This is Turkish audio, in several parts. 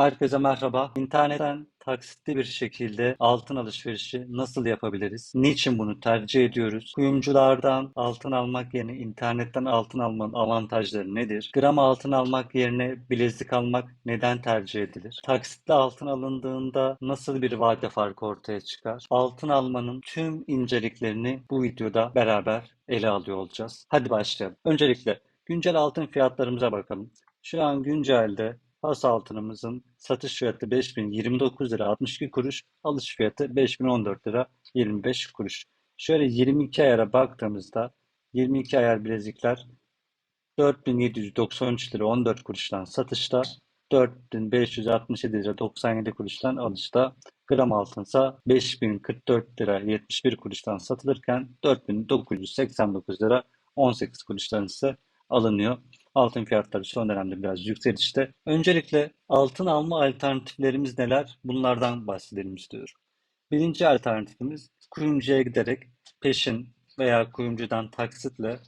Herkese merhaba. İnternetten taksitli bir şekilde altın alışverişi nasıl yapabiliriz? Niçin bunu tercih ediyoruz? Kuyumculardan altın almak yerine internetten altın almanın avantajları nedir? Gram altın almak yerine bilezik almak neden tercih edilir? Taksitli altın alındığında nasıl bir vade farkı ortaya çıkar? Altın almanın tüm inceliklerini bu videoda beraber ele alıyor olacağız. Hadi başlayalım. Öncelikle güncel altın fiyatlarımıza bakalım. Şu an güncelde Has altınımızın satış fiyatı 5029 lira 62 kuruş, alış fiyatı 5014 lira 25 kuruş. Şöyle 22 ayara baktığımızda 22 ayar bilezikler 4793 lira 14 kuruştan satışta, 4567 lira 97 kuruştan alışta, gram altınsa 5044 lira 71 kuruştan satılırken 4989 lira 18 kuruştan ise alınıyor. Altın fiyatları son dönemde biraz yükselişte. Öncelikle altın alma alternatiflerimiz neler? Bunlardan bahsedelim istiyorum. Birinci alternatifimiz kuyumcuya giderek peşin veya kuyumcudan taksitle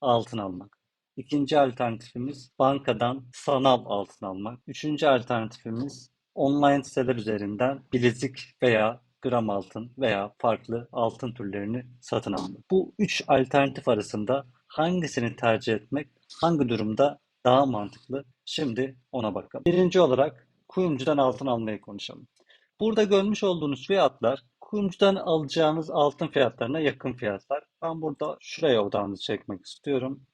altın almak. İkinci alternatifimiz bankadan sanal altın almak. Üçüncü alternatifimiz online siteler üzerinden bilezik veya gram altın veya farklı altın türlerini satın almak. Bu üç alternatif arasında hangisini tercih etmek hangi durumda daha mantıklı? Şimdi ona bakalım. Birinci olarak kuyumcudan altın almayı konuşalım. Burada görmüş olduğunuz fiyatlar kuyumcudan alacağınız altın fiyatlarına yakın fiyatlar. Ben burada şuraya odağınızı çekmek istiyorum.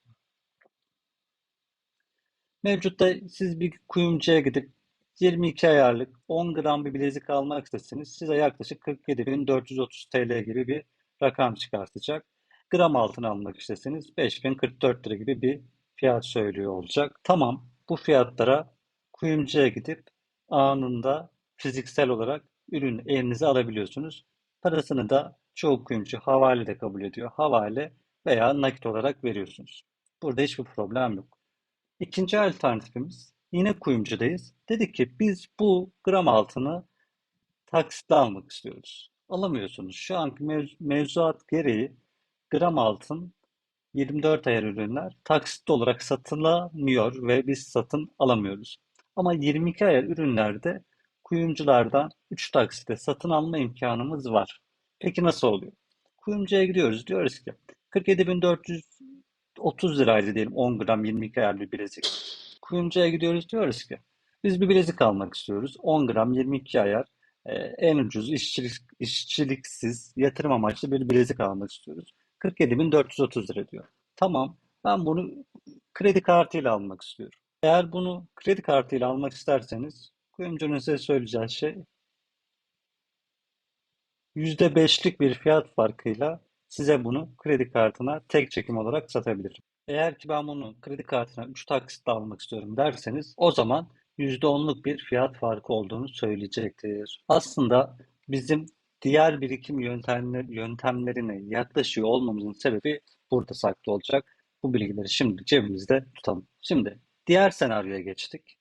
Mevcutta siz bir kuyumcuya gidip 22 ayarlık 10 gram bir bilezik almak istesiniz size yaklaşık 47.430 TL gibi bir rakam çıkartacak. Gram altın almak isteseniz 5044 lira gibi bir fiyat söylüyor olacak. Tamam bu fiyatlara kuyumcuya gidip anında fiziksel olarak ürünü elinize alabiliyorsunuz. Parasını da çoğu kuyumcu havale de kabul ediyor. Havale veya nakit olarak veriyorsunuz. Burada hiçbir problem yok. İkinci alternatifimiz yine kuyumcudayız. Dedik ki biz bu gram altını taksitle almak istiyoruz. Alamıyorsunuz. Şu anki mev mevzuat gereği gram altın 24 ayar ürünler taksitli olarak satılamıyor ve biz satın alamıyoruz. Ama 22 ayar ürünlerde kuyumculardan 3 taksitte satın alma imkanımız var. Peki nasıl oluyor? Kuyumcuya gidiyoruz. Diyoruz ki 47.430 liraydı diyelim 10 gram 22 ayar bir bilezik. Kuyumcuya gidiyoruz diyoruz ki biz bir bilezik almak istiyoruz. 10 gram 22 ayar e, en ucuz işçilik, işçiliksiz yatırım amaçlı bir bilezik almak istiyoruz. 47.430 lira diyor. Tamam ben bunu kredi kartıyla almak istiyorum. Eğer bunu kredi kartıyla almak isterseniz kuyumcunun size söyleyeceği şey %5'lik bir fiyat farkıyla size bunu kredi kartına tek çekim olarak satabilirim. Eğer ki ben bunu kredi kartına 3 taksitle almak istiyorum derseniz o zaman %10'luk bir fiyat farkı olduğunu söyleyecektir. Aslında bizim diğer birikim yöntemleri, yöntemlerine yaklaşıyor olmamızın sebebi burada saklı olacak. Bu bilgileri şimdi cebimizde tutalım. Şimdi diğer senaryoya geçtik.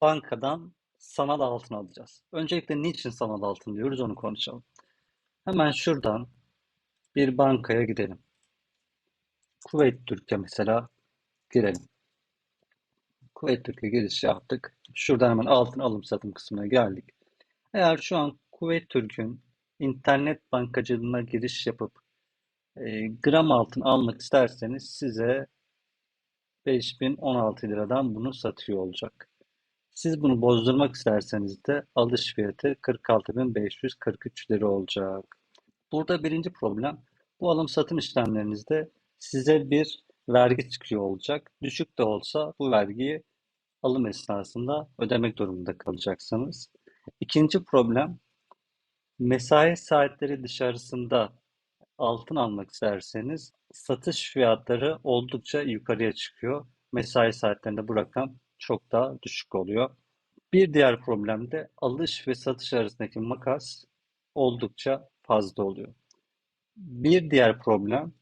Bankadan sanal altın alacağız. Öncelikle niçin sanal altın diyoruz onu konuşalım. Hemen şuradan bir bankaya gidelim. Kuveyt Türkiye mesela girelim. Kuveyt Türkiye giriş yaptık. Şuradan hemen altın alım satım kısmına geldik. Eğer şu an Kuveyt Türk'ün internet bankacılığına giriş yapıp e, gram altın almak isterseniz size 5016 liradan bunu satıyor olacak. Siz bunu bozdurmak isterseniz de alış fiyatı 46.543 lira olacak. Burada birinci problem bu alım satım işlemlerinizde size bir vergi çıkıyor olacak. Düşük de olsa bu vergiyi alım esnasında ödemek durumunda kalacaksınız. İkinci problem mesai saatleri dışarısında altın almak isterseniz satış fiyatları oldukça yukarıya çıkıyor. Mesai saatlerinde bu rakam çok daha düşük oluyor. Bir diğer problem de alış ve satış arasındaki makas oldukça fazla oluyor. Bir diğer problem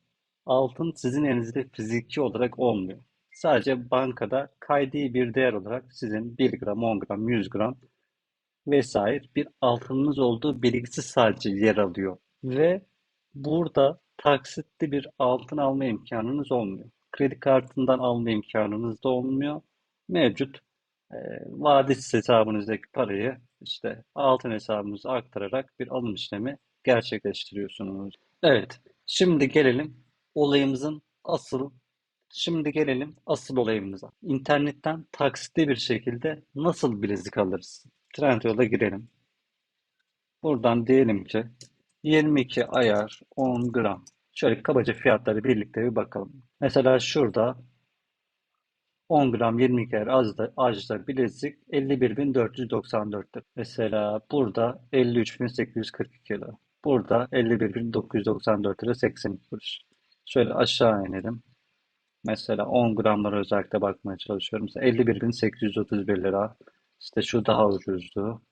altın sizin elinizde fiziki olarak olmuyor. Sadece bankada kaydi bir değer olarak sizin 1 gram, 10 gram, 100 gram vesaire bir altınınız olduğu bilgisi sadece yer alıyor. Ve burada taksitli bir altın alma imkanınız olmuyor. Kredi kartından alma imkanınız da olmuyor. Mevcut e, vadisiz hesabınızdaki parayı işte altın hesabınıza aktararak bir alım işlemi gerçekleştiriyorsunuz. Evet, şimdi gelelim olayımızın asıl Şimdi gelelim asıl olayımıza. İnternetten taksitli bir şekilde nasıl bilezik alırız? Trendyol'a girelim. Buradan diyelim ki 22 ayar 10 gram. Şöyle kabaca fiyatları birlikte bir bakalım. Mesela şurada 10 gram 22 ayar azda, ajda bilezik 51.494'tür. Mesela burada 53.842 lira. Burada 51.994 lira 82 kuruş. Şöyle aşağı inelim. Mesela 10 gramlara özellikle bakmaya çalışıyorum. Mesela 51.831 lira. İşte şu daha ucuzdu.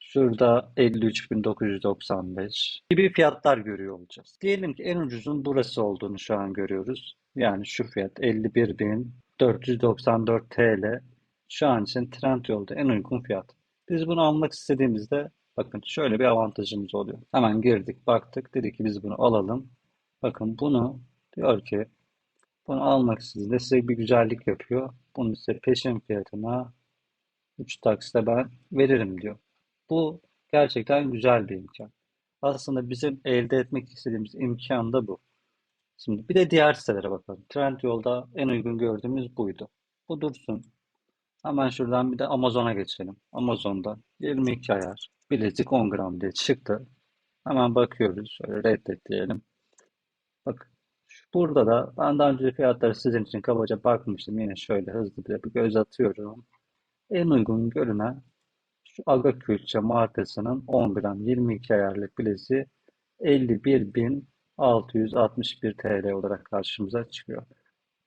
Şurada 53.995 gibi fiyatlar görüyor olacağız. Diyelim ki en ucuzun burası olduğunu şu an görüyoruz. Yani şu fiyat 51.494 TL. Şu an için Trendyol'da en uygun fiyat. Biz bunu almak istediğimizde bakın şöyle bir avantajımız oluyor. Hemen girdik, baktık. Dedi ki biz bunu alalım. Bakın bunu diyor ki bunu almak istediğinde size bir güzellik yapıyor. Bunu size peşin fiyatına 3 taksite ben veririm diyor. Bu gerçekten güzel bir imkan. Aslında bizim elde etmek istediğimiz imkan da bu. Şimdi bir de diğer sitelere bakalım. Trendyol'da en uygun gördüğümüz buydu. Bu dursun. Hemen şuradan bir de Amazon'a geçelim. Amazon'da 22 ayar bilezik 10 gram diye çıktı. Hemen bakıyoruz. Şöyle reddet diyelim. Bak burada da ben daha önce fiyatları sizin için kabaca bakmıştım. Yine şöyle hızlı bir, göz atıyorum. En uygun görünen şu Aga Külçe markasının 10 gram 22 ayarlık bileziği 51.661 TL olarak karşımıza çıkıyor.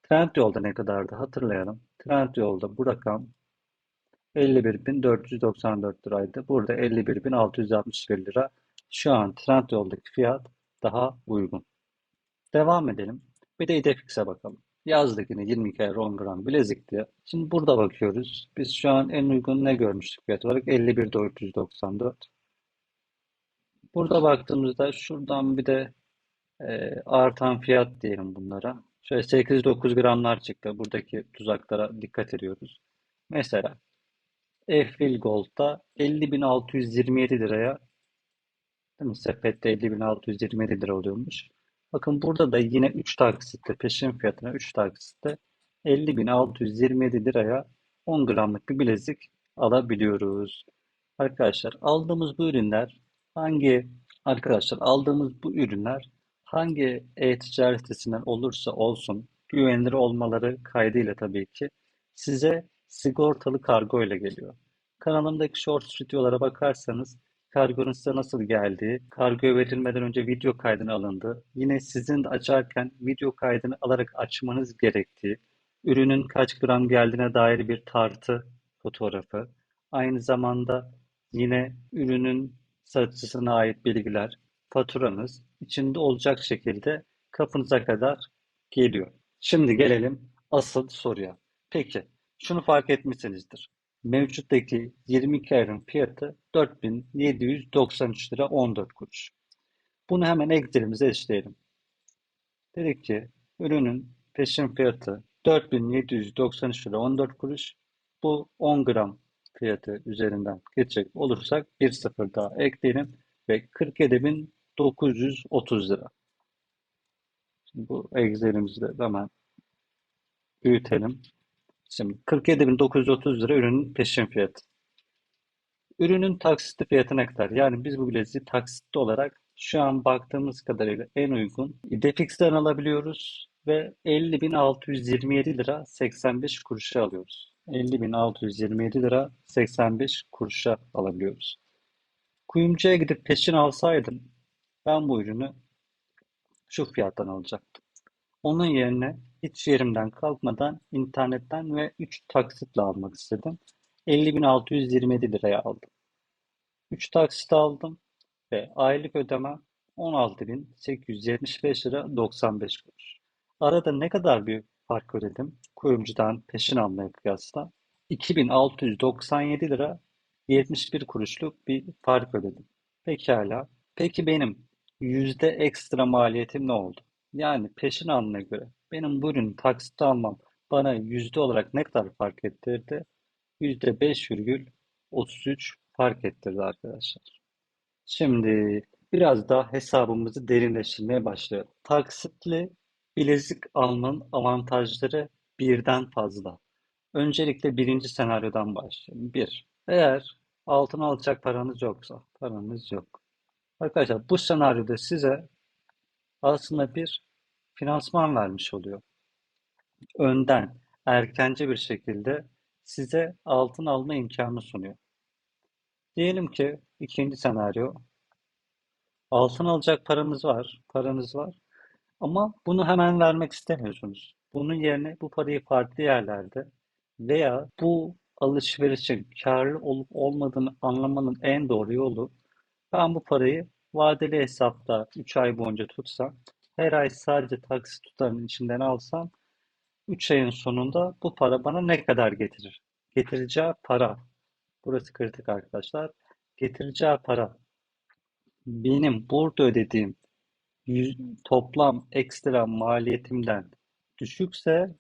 Trendyol'da ne kadardı hatırlayalım. Trendyol'da bu rakam 51.494 liraydı. Burada 51.661 lira. Şu an Trendyol'daki fiyat daha uygun. Devam edelim. Bir de İdefix'e bakalım. Yazdık yine 22 ayar 10 gram bilezik diye. Şimdi burada bakıyoruz. Biz şu an en uygun ne görmüştük fiyat olarak? 51.494. Burada baktığımızda şuradan bir de e, artan fiyat diyelim bunlara. Şöyle 8-9 gramlar çıktı. Buradaki tuzaklara dikkat ediyoruz. Mesela Efil Gold'da 50.627 liraya değil mi? Sepette 50.627 lira oluyormuş. Bakın burada da yine 3 taksitle peşin fiyatına 3 taksitle 50.627 liraya 10 gramlık bir bilezik alabiliyoruz. Arkadaşlar aldığımız bu ürünler hangi arkadaşlar aldığımız bu ürünler hangi e-ticaret sitesinden olursa olsun güvenilir olmaları kaydıyla tabii ki size sigortalı kargo ile geliyor. Kanalımdaki short videolara bakarsanız kargonun size nasıl geldiği, kargoya verilmeden önce video kaydını alındı. Yine sizin de açarken video kaydını alarak açmanız gerektiği, ürünün kaç gram geldiğine dair bir tartı fotoğrafı, aynı zamanda yine ürünün satıcısına ait bilgiler, faturanız içinde olacak şekilde kapınıza kadar geliyor. Şimdi gelelim asıl soruya. Peki, şunu fark etmişsinizdir. Mevcuttaki 22 ayarın fiyatı 4793 lira 14 kuruş. Bunu hemen Excel'imize eşleyelim. Dedik ki ürünün peşin fiyatı 4793 lira 14 kuruş. Bu 10 gram fiyatı üzerinden geçecek olursak bir sıfır daha ekleyelim ve 47.930 lira. Şimdi bu Excel'imizi de hemen büyütelim. Şimdi 47.930 lira ürünün peşin fiyatı. Ürünün taksitli fiyatı ne kadar? Yani biz bu bileziği taksitli olarak şu an baktığımız kadarıyla en uygun Defix'ten alabiliyoruz ve 50.627 lira 85 kuruşa alıyoruz. 50.627 lira 85 kuruşa alabiliyoruz. Kuyumcuya gidip peşin alsaydım ben bu ürünü şu fiyattan alacaktım. Onun yerine hiç yerimden kalkmadan internetten ve 3 taksitle almak istedim. 50.627 liraya aldım. 3 taksit aldım ve aylık ödeme 16.875 lira 95 kuruş. Arada ne kadar bir fark ödedim kuyumcudan peşin almaya kıyasla? 2697 lira 71 kuruşluk bir fark ödedim. Pekala. Peki benim yüzde ekstra maliyetim ne oldu? Yani peşin almaya göre benim bu ürünü taksitle almam bana yüzde olarak ne kadar fark ettirdi? %5,33 fark ettirdi arkadaşlar. Şimdi biraz daha hesabımızı derinleştirmeye başlayalım. Taksitli bilezik almanın avantajları birden fazla. Öncelikle birinci senaryodan başlayalım. Bir, eğer altın alacak paranız yoksa, paranız yok. Arkadaşlar bu senaryoda size aslında bir finansman vermiş oluyor. Önden, erkence bir şekilde size altın alma imkanı sunuyor. Diyelim ki ikinci senaryo, altın alacak paramız var, paranız var ama bunu hemen vermek istemiyorsunuz. Bunun yerine bu parayı farklı yerlerde veya bu alışverişin karlı olup olmadığını anlamanın en doğru yolu ben bu parayı vadeli hesapta 3 ay boyunca tutsam, her ay sadece taksit tutarının içinden alsam 3 ayın sonunda bu para bana ne kadar getirir? Getireceği para. Burası kritik arkadaşlar. Getireceği para benim burada ödediğim yüz- toplam ekstra maliyetimden düşükse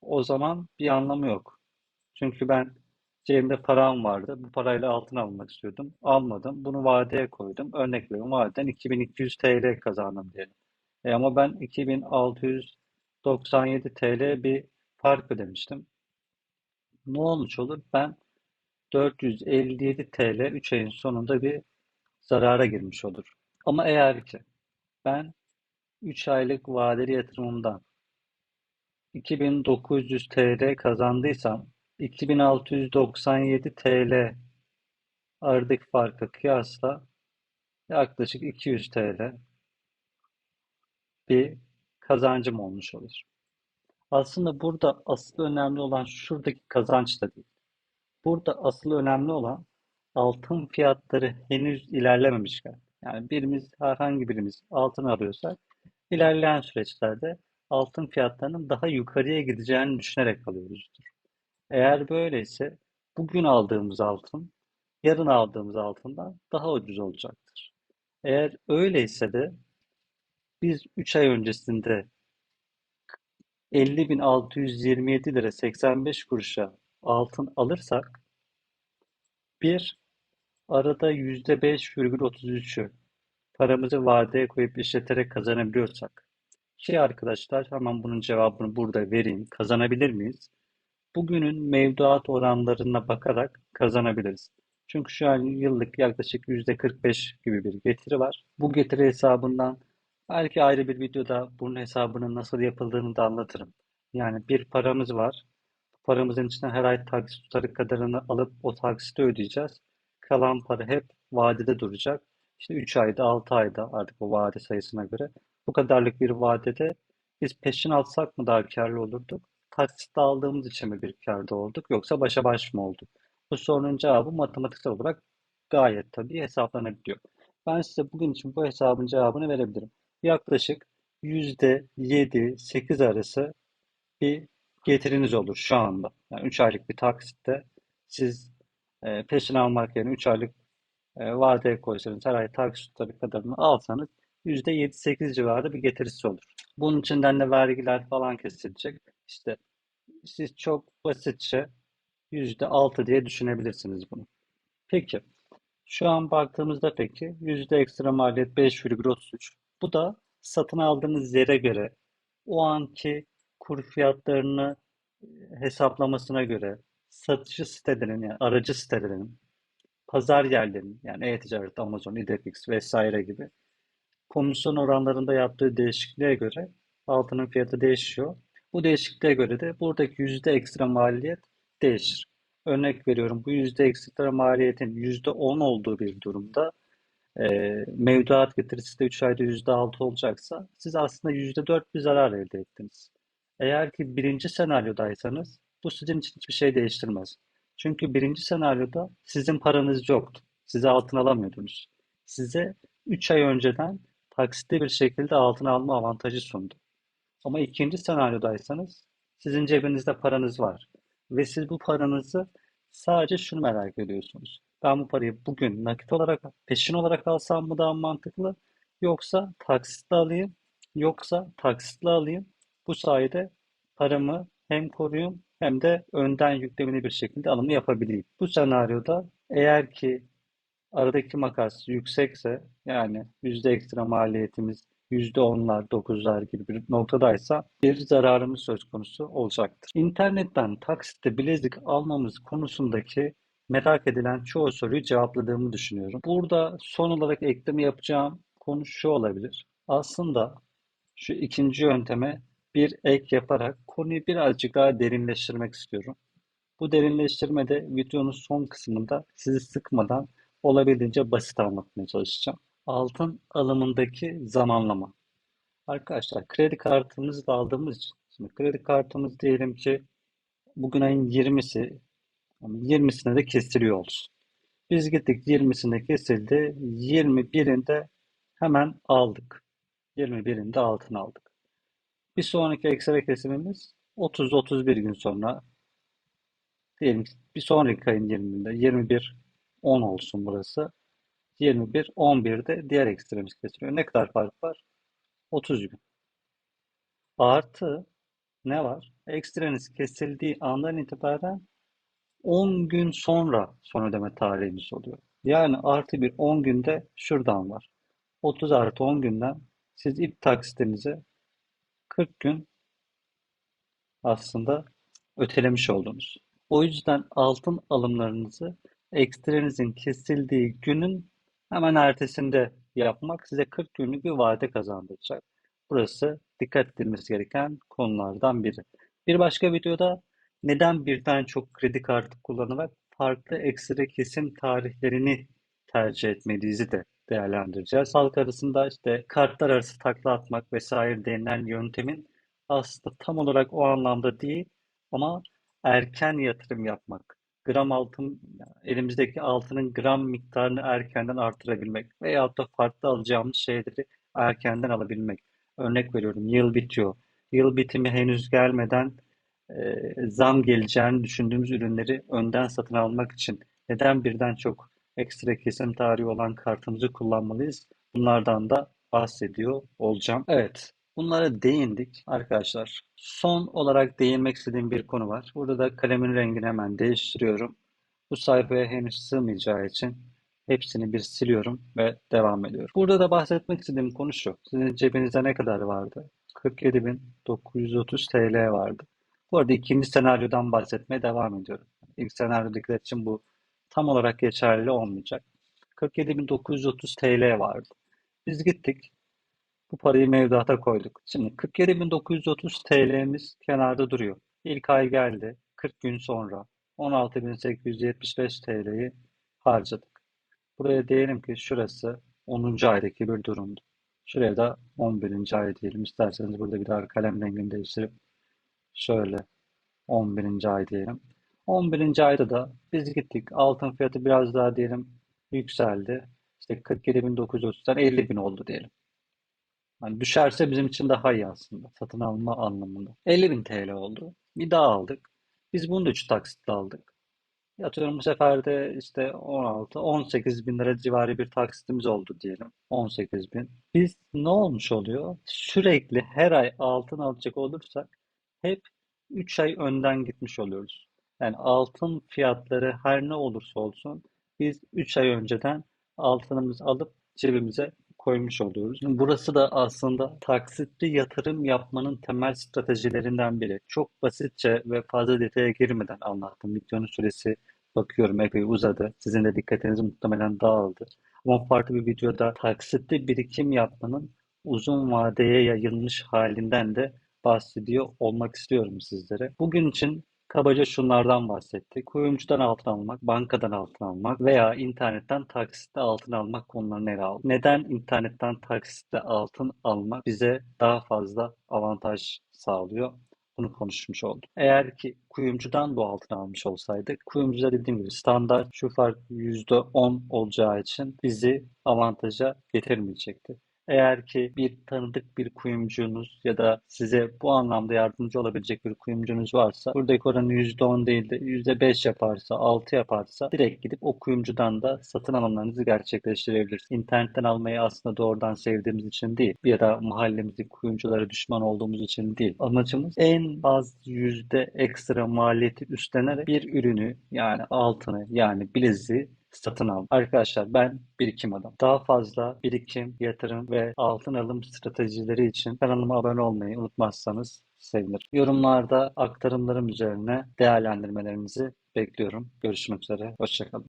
o zaman bir anlamı yok. Çünkü ben cebimde param vardı. Bu parayla altın almak istiyordum. Almadım. Bunu vadeye koydum. Örnek veriyorum. Vadeden 2200 TL kazandım diyelim. E ama ben 2697 TL bir fark ödemiştim. Ne olmuş olur? Ben 457 TL 3 ayın sonunda bir zarara girmiş olur. Ama eğer ki ben 3 aylık vadeli yatırımımdan 2900 TL kazandıysam 2697 TL aradaki farka kıyasla yaklaşık 200 TL bir kazancım olmuş olur. Aslında burada asıl önemli olan şuradaki kazanç da değil. Burada asıl önemli olan altın fiyatları henüz ilerlememişken, yani birimiz herhangi birimiz altın arıyorsak, ilerleyen süreçlerde altın fiyatlarının daha yukarıya gideceğini düşünerek alıyoruzdur. Eğer böyleyse bugün aldığımız altın, yarın aldığımız altından daha ucuz olacaktır. Eğer öyleyse de biz 3 ay öncesinde 50.627 lira 85 kuruşa altın alırsak bir arada %5,33'ü paramızı vadeye koyup işleterek kazanabiliyorsak ki arkadaşlar hemen bunun cevabını burada vereyim. Kazanabilir miyiz? Bugünün mevduat oranlarına bakarak kazanabiliriz. Çünkü şu an yıllık yaklaşık %45 gibi bir getiri var. Bu getiri hesabından belki ayrı bir videoda bunun hesabının nasıl yapıldığını da anlatırım. Yani bir paramız var. Paramızın içinden her ay taksit tutarı kadarını alıp o taksiti ödeyeceğiz. Kalan para hep vadede duracak. İşte 3 ayda 6 ayda artık o vade sayısına göre bu kadarlık bir vadede biz peşin alsak mı daha karlı olurduk? Taksitle aldığımız için mi bir kârda olduk yoksa başa baş mı olduk? Bu sorunun cevabı matematiksel olarak gayet tabii hesaplanabiliyor. Ben size bugün için bu hesabın cevabını verebilirim. Yaklaşık %7-8 arası bir getiriniz olur şu anda. Yani 3 aylık bir taksitte siz e, peşin almak yerine 3 aylık e, vadeye koysanız her ay taksit kadarını alsanız %7-8 civarı bir getirisi olur. Bunun içinden de vergiler falan kesilecek. İşte siz çok basitçe %6 diye düşünebilirsiniz bunu. Peki şu an baktığımızda peki yüzde ekstra maliyet 5,33. Bu da satın aldığınız yere göre o anki kur fiyatlarını e, hesaplamasına göre satıcı sitelerinin yani aracı sitelerinin pazar yerlerinin yani e-ticaret, Amazon, İdefix vesaire gibi komisyon oranlarında yaptığı değişikliğe göre altının fiyatı değişiyor. Bu değişikliğe göre de buradaki yüzde ekstra maliyet değişir. Örnek veriyorum bu yüzde ekstra maliyetin yüzde on olduğu bir durumda e, mevduat getirisi de 3 ayda yüzde altı olacaksa siz aslında yüzde dört bir zarar elde ettiniz. Eğer ki birinci senaryodaysanız bu sizin için hiçbir şey değiştirmez. Çünkü birinci senaryoda sizin paranız yoktu. Size altın alamıyordunuz. Size 3 ay önceden taksitli bir şekilde altın alma avantajı sundu. Ama ikinci senaryodaysanız sizin cebinizde paranız var. Ve siz bu paranızı sadece şunu merak ediyorsunuz. Ben bu parayı bugün nakit olarak, peşin olarak alsam mı daha mantıklı? Yoksa taksitle alayım, yoksa taksitle alayım. Bu sayede paramı hem koruyayım hem de önden yüklemeli bir şekilde alımı yapabileyim. Bu senaryoda eğer ki aradaki makas yüksekse yani yüzde ekstra maliyetimiz yüzde onlar, dokuzlar gibi bir noktadaysa bir zararımız söz konusu olacaktır. İnternetten taksitle bilezik almamız konusundaki merak edilen çoğu soruyu cevapladığımı düşünüyorum. Burada son olarak ekleme yapacağım konu şu olabilir. Aslında şu ikinci yönteme bir ek yaparak konuyu birazcık daha derinleştirmek istiyorum. Bu derinleştirmede videonun son kısmında sizi sıkmadan olabildiğince basit anlatmaya çalışacağım. Altın alımındaki zamanlama. Arkadaşlar kredi kartımızı da aldığımız için şimdi kredi kartımız diyelim ki bugün ayın 20'si 20'sine de kesiliyor olsun. Biz gittik 20'sinde kesildi. 21'inde hemen aldık. 21'inde altın aldık. Bir sonraki ekstra kesimimiz 30-31 gün sonra diyelim bir sonraki ayın 20'inde 21 10 olsun burası. 21 11'de diğer ekstremiz kesiliyor. Ne kadar fark var? 30 gün. Artı ne var? Ekstreniz kesildiği andan itibaren 10 gün sonra son ödeme tarihimiz oluyor. Yani artı bir 10 günde şuradan var. 30 artı 10 günden siz ilk taksitinizi 40 gün aslında ötelemiş oldunuz. O yüzden altın alımlarınızı ekstrenizin kesildiği günün hemen ertesinde yapmak size 40 günlük bir vade kazandıracak. Burası dikkat edilmesi gereken konulardan biri. Bir başka videoda neden birden çok kredi kartı kullanarak farklı ekstra kesim tarihlerini tercih etmeliyiz de değerlendireceğiz. Halk arasında işte kartlar arası takla atmak vesaire denilen yöntemin aslında tam olarak o anlamda değil ama erken yatırım yapmak, gram altın, elimizdeki altının gram miktarını erkenden artırabilmek veyahut da farklı alacağımız şeyleri erkenden alabilmek. Örnek veriyorum, yıl bitiyor. Yıl bitimi henüz gelmeden e, zam geleceğini düşündüğümüz ürünleri önden satın almak için neden birden çok ekstra kesim tarihi olan kartımızı kullanmalıyız? Bunlardan da bahsediyor olacağım. Evet, bunlara değindik arkadaşlar. Son olarak değinmek istediğim bir konu var. Burada da kalemin rengini hemen değiştiriyorum. Bu sayfaya henüz sığmayacağı için hepsini bir siliyorum ve devam ediyorum. Burada da bahsetmek istediğim konu şu. Sizin cebinizde ne kadar vardı? 47.930 TL vardı. Bu arada ikinci senaryodan bahsetmeye devam ediyorum. İlk senaryodakiler için bu tam olarak geçerli olmayacak. 47.930 TL vardı. Biz gittik. Bu parayı mevduata koyduk. Şimdi 47.930 TL'miz kenarda duruyor. İlk ay geldi. 40 gün sonra 16.875 TL'yi harcadık. Buraya diyelim ki şurası 10. aydaki bir durumdu. Şuraya da 11. ay diyelim. İsterseniz burada bir daha kalem rengini değiştirip şöyle 11. ay diyelim. 11. ayda da biz gittik. Altın fiyatı biraz daha diyelim yükseldi. İşte 47.930'dan 50.000 oldu diyelim. Yani düşerse bizim için daha iyi aslında satın alma anlamında. 50.000 TL oldu. Bir daha aldık. Biz bunu da 3 taksitle aldık. Atıyorum bu sefer de işte 16, 18 bin lira civarı bir taksitimiz oldu diyelim. 18 bin. Biz ne olmuş oluyor? Sürekli her ay altın alacak olursak hep 3 ay önden gitmiş oluyoruz. Yani altın fiyatları her ne olursa olsun biz 3 ay önceden altınımızı alıp cebimize koymuş oluyoruz. Burası da aslında taksitli yatırım yapmanın temel stratejilerinden biri. Çok basitçe ve fazla detaya girmeden anlattım. Videonun süresi bakıyorum epey uzadı. Sizin de dikkatiniz muhtemelen dağıldı. Ama farklı bir videoda taksitli birikim yapmanın uzun vadeye yayılmış halinden de bahsediyor olmak istiyorum sizlere. Bugün için Kabaca şunlardan bahsettik. Kuyumcudan altın almak, bankadan altın almak veya internetten taksitle altın almak konularını ele aldık. Neden internetten taksitle altın almak bize daha fazla avantaj sağlıyor? Bunu konuşmuş olduk. Eğer ki kuyumcudan bu altını almış olsaydık, kuyumcuda dediğim gibi standart şu fark %10 olacağı için bizi avantaja getirmeyecekti. Eğer ki bir tanıdık bir kuyumcunuz ya da size bu anlamda yardımcı olabilecek bir kuyumcunuz varsa buradaki oranı %10 değil de %5 yaparsa, 6 yaparsa direkt gidip o kuyumcudan da satın alımlarınızı gerçekleştirebilirsiniz. İnternetten almayı aslında doğrudan sevdiğimiz için değil ya da mahallemizdeki kuyumculara düşman olduğumuz için değil. Amacımız en az yüzde ekstra maliyeti üstlenerek bir ürünü yani altını yani bileziği satın al. Arkadaşlar ben birikim adam. Daha fazla birikim, yatırım ve altın alım stratejileri için kanalıma abone olmayı unutmazsanız sevinirim. Yorumlarda aktarımlarım üzerine değerlendirmelerinizi bekliyorum. Görüşmek üzere. Hoşçakalın.